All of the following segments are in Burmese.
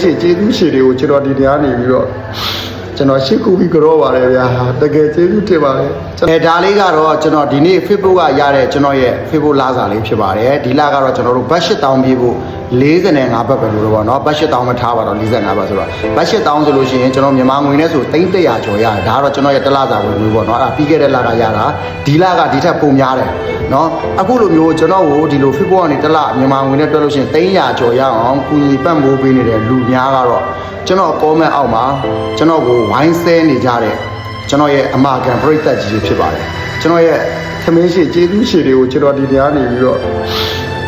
ရှိကျေးဇူးရှင်တွေကိုကျွန်တော်ဒီတရားနေပြီးတော့ကျွန်တော်ရှစ်ခုပြီးကြောပါတယ်ဗျာတကယ်ကျေးဇူးတင်ပါတယ် အဲဒါလေးကတော့ကျွန်တော်ဒီနေ့ Facebook ကရတဲ့ကျွန်တော်ရဲ့ Facebook လာစာလေးဖြစ်ပါတယ်ဒီလကတော့ကျွန်တော်တို့ဘတ်8000ပြေးဖို့45ဘတ်ပဲလို့တော့ဗောနော်ဘတ်8000မထားပါတော့45ဘတ်ဆိုတော့ဘတ်8000ဆိုလို့ရှိရင်ကျွန်တော်မြန်မာငွေနဲ့ဆို300ကျော်ရတယ်ဒါကတော့ကျွန်တော်ရဲ့တစ်လစာဝင်ငွေပေါ့နော်အဲ့ဒါပြီးခဲ့တဲ့လကရတာဒီလကဒီထက်ပိုများတယ်နော်အခုလိုမျိုးကျွန်တော်ကိုဒီလို Facebook ကနေတစ်လမြန်မာငွေနဲ့တွက်လို့ရှိရင်300ကျော်ရအောင်ကူညီပံ့ပိုးပေးနေတဲ့လူများကတော့ကျွန်တော် comment အောက်မှာကျွန်တော်ကိုဝိုင်းဆဲနေကြတဲ့ ကျွန်တော်ရဲ့အမကန်ပရိသတ်ကြီးတွေဖြစ်ပါတယ်ကျွန်တော်ရဲ့သမင်းရှိကျေးဇူးရှင်တွေကိုကျွန်တော်ဒီတရားနေပြီးတော့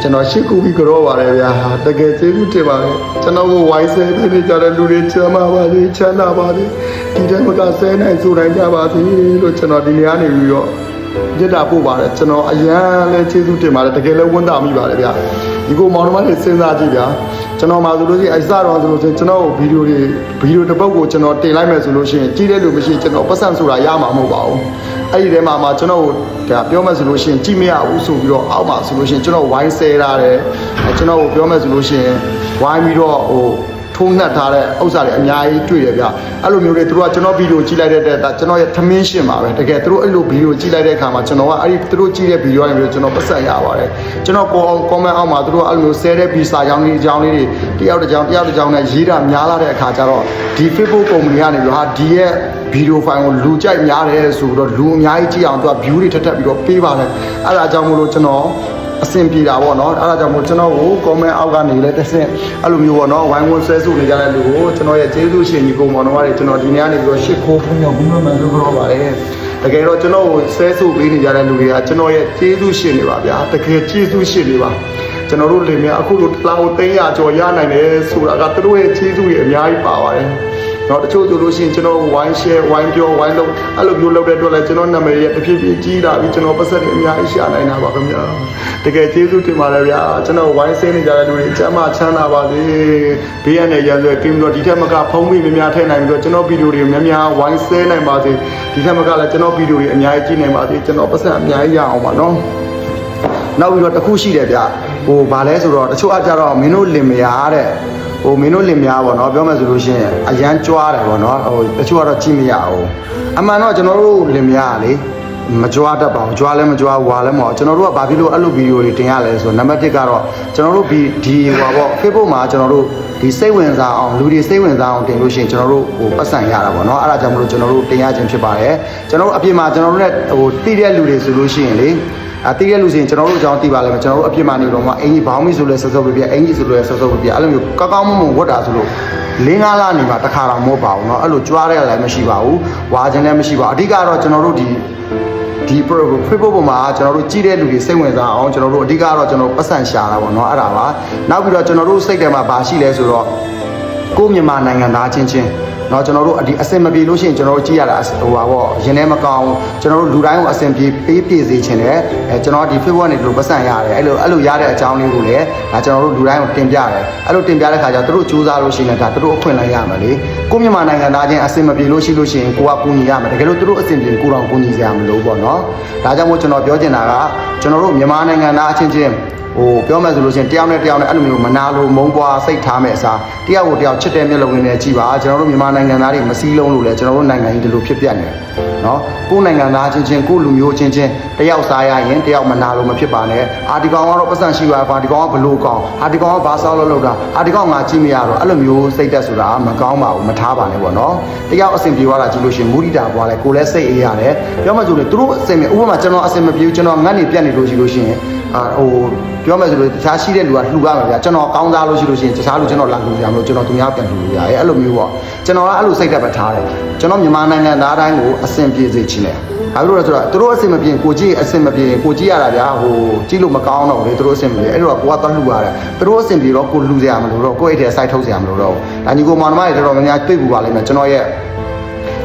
ကျွန်တော်ရှစ်ခုပြီးကြောပါတယ်ဗျာတကယ်ကျေးဇူးတင်ပါတယ်ကျွန်တော်ကိုဝိုင်းဆဲပေးနေကြတဲ့လူတွေချမ်းသာပါစေချမ်းသာပါစေဒီတည်းမကဆဲနိုင်ဆိုနိုင်ကြပါစေလို့ကျွန်တော်ဒီနေရာနေပြီးတော့ မြတ်တာပို့ပါတယ်ကျွန်တော်အရန်လဲကျေးဇူးတင်ပါတယ်တကယ်လဲဝမ်းသာမိပါတယ်ဗျာဒီကိုမောင်နှမတွေစဉ်းစားကြည့်ဗျာကျွန်တော်မှဆိုလို့ရှိရင်အစတော့ဆိုလို့ရှိရင်ကျွန်တော်ဗီဒီယိုတွေဗီဒီယိုတစ်ပုတ်ကိုကျွန်တော်တင်လိုက်မယ်ဆိုလို့ရှိရင်ကြည့်တဲ့လူမရှိကျွန်တော်ပတ်စံဆိုတာရမှာမဟုတ်ပါဘူးအဲ့ဒီထဲမှာမှကျွန်တော်ဒါပြောမယ်ဆိုလို့ရှိရင်ကြည့်မရဘူးဆိုပြီးတော့အောက်မှာဆိုလို့ရှိရင်ကျွန်တော်ဝိုင်းဆဲထားတယ်ကျွန်တော်ကိုပြောမယ်ဆိုလို့ရှိရင်ဝိုင်းပြီးတော့ဟို ထုံးနှက်ထားတဲ့ဥစ္စာတွေအများကြီးတွေ့ရဗျအဲ့လိုမျိုးတွေသူတို့ကကျွန်တော်ဗီဒီယိုကြည့်လိုက်တဲ့တဲ့ကျွန်တော်ရဲ့သမင်းရှင်ပါပဲတကယ်သူတို့အဲ့လိုဗီဒီယိုကြည့်လိုက်တဲ့အခါမှာကျွန်တော်ကအဲ့ဒီသူတို့ကြည့်တဲ့ဗီဒီယိုတွေကျွန်တော်ပတ်ဆက်ရပါတယ်ကျွန်တော်ကော comment အောက်မှာသူတို့အဲ့လိုမျိုးဆဲတဲ့ဗီစာကြောင်းလေးအကြောင်းလေးတွေတယောက်တစ်ကြောင်းတယောက်တစ်ကြောင်းနဲ့ရေးတာများလာတဲ့အခါကျတော့ဒီ Facebook ကုမ္ပဏီကနေပြီးဟာဒီရဲ့ဗီဒီယိုဖိုင်ကိုလူကြိုက်များတယ်ဆိုတော့လူအများကြီးကြည့်အောင်သူက view တွေထပ်ထပ်ပြီးတော့ပေးပါတယ်အဲ့ဒါကြောင့်မို့လို့ကျွန်တော် အဆင်ပြေတာပေါ့နော်အဲ့ဒါကြောင့်မို့ကျွန်တော်ကို comment အောက်ကနေလည်းတစ်ဆင့်အဲ့လိုမျိုးပေါ့နော်ဝိုင်းဝန်းဆွဲဆုနေကြတဲ့လူကိုကျွန်တော်ရဲ့ကျေးဇူးရှင်ညီကိုမောင်တော်တွေကျွန်တော်ဒီနေ့ကနေပြီးတော့ရှစ်ခိုးဖုန်းရောက်ပြီးမှမှလုပ်ကြတော့ပါတယ်တကယ်တော့ကျွန်တော်ကိုဆဲဆုပေးနေကြတဲ့လူတွေကကျွန်တော်ရဲ့ကျေးဇူးရှင်တွေပါဗျာတကယ်ကျေးဇူးရှင်တွေပါကျွန်တော်တို့လင်မြအခုလိုတစ်လောက်300ကျော်ရနိုင်တယ်ဆိုတာကသူတို့ရဲ့ကျေးဇူးတွေအများကြီးပါပါတယ် တော့တချို့ဆိုလို့ရှိရင်ကျွန်တော်ဝိုင်း share ဝိုင်းပြောဝိုင်းလုပ်အဲ့လိုမျိုးလုပ်တဲ့အတွက်လည်းကျွန်တော်နာမည်ရဲ့တဖြည်းဖြည်းကြီးလာပြီးကျွန်တော်ပတ်သက်တွေအများကြီးရှာနိုင်တာပါခင်ဗျာတကယ်ကျေးဇူးတင်ပါတယ်ဗျာကျွန်တော်ဝိုင်းဆင်းနေကြတဲ့လူတွေအကျမ်းမှချမ်းသာပါစေဘေးရန်နဲ့ရန်ဆွဲကင်းပြီးတော့ဒီထက်မကဖုံးပြီးများများထည့်နိုင်ပြီးတော့ကျွန်တော်ဗီဒီယိုတွေများများဝိုင်းဆဲနိုင်ပါစေဒီထက်မကလည်းကျွန်တော်ဗီဒီယိုတွေအများကြီးကြည့်နိုင်ပါစေကျွန်တော်ပတ်သက်အများကြီးရအောင်ပါနော်နောက်ပြီးတော့တစ်ခုရှိတယ်ဗျဟိုဗာလဲဆိုတော့တချို့အကြတော့မင်းတို့လင်မယားတဲ့ ဟိုမင်းတို့လင်မယားပေါ့နော်ပြောမယ်ဆိုလို့ရှိရင်အရန်ကြွားတယ်ပေါ့နော်ဟိုတချို့ကတော့ကြည့်မရဘူးအမှန်တော့ကျွန်တော်တို့လင်မယားကလေမကြွားတတ်ပါဘူးကြွားလည်းမကြွားဝါလည်းမဟုတ်ကျွန်တော်တို့ကဘာဖြစ်လို့အဲ့လိုဗီဒီယိုတွေတင်ရလဲဆိုတော့နံပါတ်1ကတော့ကျွန်တော်တို့ဒီဒီဟိုပေါ့ Facebook မှာကျွန်တော်တို့ဒီစိတ်ဝင်စားအောင်လူတွေစိတ်ဝင်စားအောင်တင်လို့ရှိရင်ကျွန်တော်တို့ဟိုပတ်စံရတာပေါ့နော်အဲ့ဒါကြောင့်မလို့ကျွန်တော်တို့တင်ရခြင်းဖြစ်ပါတယ်ကျွန်တော်တို့အပြင်မှာကျွန်တော်တို့ ਨੇ ဟိုတိတဲ့လူတွေဆိုလို့ရှိရင်လေ အတိတဲ့လူစင်ကျွန်တော်တို့အကြောင်းသိပါလိမ့်မယ်ကျွန်တော်တို့အပြစ်မှနေတော့မှအင်ကြီးဘောင်းမီဆိုလဲဆော့ဆော့ပြပြအင်ကြီးဆိုလဲဆော့ဆော့ပြပြအဲ့လိုမျိုးကောက်ကောက်မွန်မွန်ဝတ်တာဆိုလို့လင်းကားလာနေမှာတစ်ခါတော့မဟုတ်ပါဘူးเนาะအဲ့လိုကြွားတဲ့လည်းမရှိပါဘူးဝါခြင်းလည်းမရှိပါဘူးအဓိကတော့ကျွန်တော်တို့ဒီဒီ Facebook ပေါ်မှာကျွန်တော်တို့ကြည့်တဲ့လူတွေစိတ်ဝင်စားအောင်ကျွန်တော်တို့အဓိကတော့ကျွန်တော်ပတ်စံရှာတာပေါ့เนาะအဲ့ဒါပါနောက်ပြီးတော့ကျွန်တော်တို့စိတ်ထဲမှာဘာရှိလဲဆိုတော့ကိုမြန်မာနိုင်ငံသားချင်းချင်း เนาะကျွန်တော်တို့ဒီအစင်မပြေလို့ရှိရင်ကျွန်တော်တို့ကြည့်ရတာဟိုပါပေါ့ရင်ထဲမကောင်းကျွန်တော်တို့လူတိုင်းကိုအစင်ပြေပေးပြေစေချင်တယ်အဲကျွန်တော်ဒီ Facebook ကနေဒီလိုပတ်စံရတယ်အဲ့လိုအဲ့လိုရတဲ့အကြောင်းလေးကိုလည်းဒါကျွန်တော်တို့လူတိုင်းကိုတင်ပြတယ်အဲ့လိုတင်ပြတဲ့ခါကျတော့သူတို့စူးစမ်းလို့ရှိရင်ဒါသူတို့အခွင့်အလမ်းရမှာလေကိုမြန်မာနိုင်ငံသားချင်းအစင်မပြေလို့ရှိလို့ရှိရင်ကိုကကူညီရမှာတကယ်လို့သူတို့အစင်ပြေကိုတော့ကူညီစရာမလိုပေါ့နော်ဒါကြောင့်မို့ကျွန်တော်ပြောချင်တာကကျွန်တော်တို့မြန်မာနိုင်ငံသားအချင်းချင်း ဟိုပြောမယ်ဆိုလို့ချင်းတယောက်နဲ့တယောက်နဲ့အဲ့လိုမျိုးမနာလိုမုန်းပွားစိတ်ထားမဲ့အစားတယောက်ကိုတယောက်ချစ်တဲ့မျက်လုံးနဲ့ကြည့်ပါကျွန်တော်တို့မြန်မာနိုင်ငံသားတွေမစည်းလုံးလို့လဲကျွန်တော်တို့နိုင်ငံကြီးဒီလိုဖြစ်ပြနေတယ်နော်ကိုယ်နိုင်ငံသားချင်းချင်းကိုယ်လူမျိုးချင်းချင်းတယောက်စားရရင်တယောက်မနာလို့မဖြစ်ပါနဲ့အာဒီကောင်ကတော့ပတ်စံရှိပါပါဒီကောင်ကဘလို့ကောင်အာဒီကောင်ကဘာဆောက်လို့လောက်တာအာဒီကောင်ငါကြည့်မရတော့အဲ့လိုမျိုးစိတ်သက်ဆိုတာမကောင်းပါဘူးမထားပါနဲ့ပေါ့နော်တယောက်အဆင်ပြေသွားတာကြည့်လို့ရှိရင်မူရိတာပွားလဲကိုယ်လည်းစိတ်အေးရတယ်ပြောမှဆိုလို့သူတို့အဆင်ပြေဥပမာကျွန်တော်အဆင်မပြေဘူးကျွန်တော်ငတ်နေပြတ်နေလို့ရှိလို့ရှိရင် အာဟိုပြောမယ်ဆိုလို့တခြားရှိတဲ့လူကလှူရမှာဗျာကျွန်တော်ကောင်းစားလို့ရှိလို့ရှိရင်တခြားလူကျွန်တော်လာလှူရမလို့ကျွန်တော်သူများပြန်လှူလို့ရတယ်အဲ့လိုမျိုးပေါ့ကျွန်တော်ကအဲ့လိုစိတ်သက်ပဲထားတယ်ကျွန်တော်မြန်မာနိုင်ငံသားတိုင်းကိုအဆင်ပြေစေချင်တယ်ဘာလို့လဲဆိုတော့သူတို့အဆင်မပြေကိုကြီးအဆင်မပြေကိုကြီးရတာဗျာဟိုကြီးလို့မကောင်းတော့လေသူတို့အဆင်မပြေအဲ့တော့ကိုကသွားလှူရတယ်သူတို့အဆင်ပြေတော့ကိုလှူစရာမလိုတော့ကိုယ့်အိတ်ထဲစိုက်ထုတ်စရာမလိုတော့ဒါညီကိုမောင်နှမတွေတော်တော်များများတွေ့ပူပါလိမ့်မယ်ကျွန်တော်ရဲ့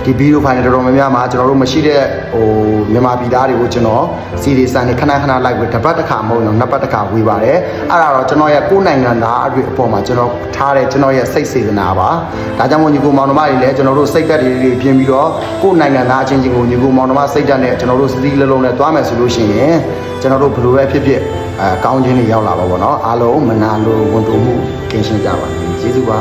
ဒီဗီဒီယိုဖိုင်တော်တော်များများမှာကျွန်တော်တို့မရှိတဲ့ဟိုမြန်မာပြည်သားတွေကိုကျွန်တော်စီရီစံနေခဏခဏလိုက်ပြီးတစ်ပတ်တစ်ခါမဟုတ်တော့နှစ်ပတ်တစ်ခါဝေပါတယ်အဲ့ဒါတော့ကျွန်တော်ရဲ့ကိုယ်နိုင်ငံသားအတွေ့အပေါ်မှာကျွန်တော်ထားတဲ့ကျွန်တော်ရဲ့စိတ်စေတနာပါဒါကြောင့်မို့ညီကိုမောင်နှမတွေလည်းကျွန်တော်တို့စိတ်သက်တွေတွေပြင်ပြီးတော့ကိုယ်နိုင်ငံသားအချင်းချင်းကိုညီကိုမောင်နှမစိတ်ဓာတ်နဲ့ကျွန်တော်တို့စည်းစည်းလုံးလုံးနဲ့တွားမယ်ဆိုလို့ရှိရင်ကျွန်တော်တို့ဘယ်လိုပဲဖြစ်ဖြစ်အဲကောင်းခြင်းတွေရောက်လာပါဘောเนาะအားလုံးမနာလိုဝန်တိုမှုကင်းရှင်းကြပါစေကျေးဇူးပါ